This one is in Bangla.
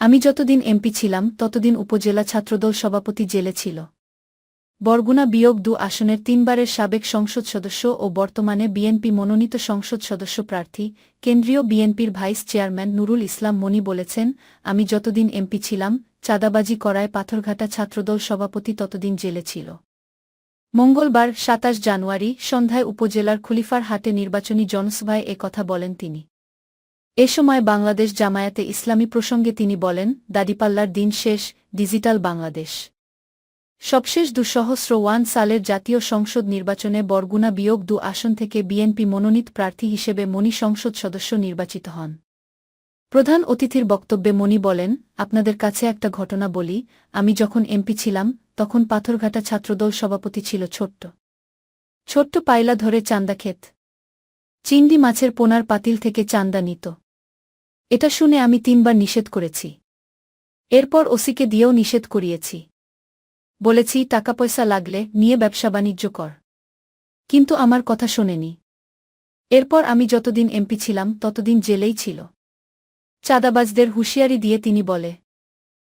আমি যতদিন এমপি ছিলাম, ততদিন উপজেলা ছাত্রদল সভাপতি জেলে ছিল। বরগুনা বিয়োগ দু আসনের তিনবারের সাবেক সংসদ সদস্য ও বর্তমানে বিএনপি মনোনীত সংসদ সদস্য প্রার্থী, কেন্দ্রীয় বিএনপির ভাইস চেয়ারম্যান নুরুল ইসলাম মনি বলেছেন, আমি যতদিন এমপি ছিলাম, চাঁদাবাজি করায় পাথরঘাটা ছাত্রদল সভাপতি ততদিন জেলে ছিল। মঙ্গলবার সাতাশ জানুয়ারি সন্ধ্যায় উপজেলার খুলিফার হাটে নির্বাচনী জনসভায় কথা বলেন তিনি। এ সময় বাংলাদেশ জামায়াতে ইসলামী প্রসঙ্গে তিনি বলেন দাড়িপাল্লার দিন শেষ, ডিজিটাল বাংলাদেশ। সবশেষ দুসহস্র ওয়ান সালের জাতীয় সংসদ নির্বাচনে বরগুনা বিয়োগ দু আসন থেকে বিএনপি মনোনীত প্রার্থী হিসেবে মনি সংসদ সদস্য নির্বাচিত হন। প্রধান অতিথির বক্তব্যে মনি বলেন, আপনাদের কাছে একটা ঘটনা বলি, আমি যখন এমপি ছিলাম, তখন পাথরঘাটা ছাত্রদল সভাপতি ছিল ছোট্ট। ছোট্ট পাইলা ধরে চান্দা ক্ষেত। চিংড়ি মাছের পোনার পাতিল থেকে চান্দা নিত। এটা শুনে আমি তিনবার নিষেধ করেছি। এরপর ওসিকে দিয়েও নিষেধ করিয়েছি। বলেছি টাকা পয়সা লাগলে নিয়ে ব্যবসা বাণিজ্য কর। কিন্তু আমার কথা শোনেনি। এরপর আমি যতদিন এমপি ছিলাম, ততদিন জেলেই ছিল। চাঁদাবাজদের হুঁশিয়ারি দিয়ে তিনি বলে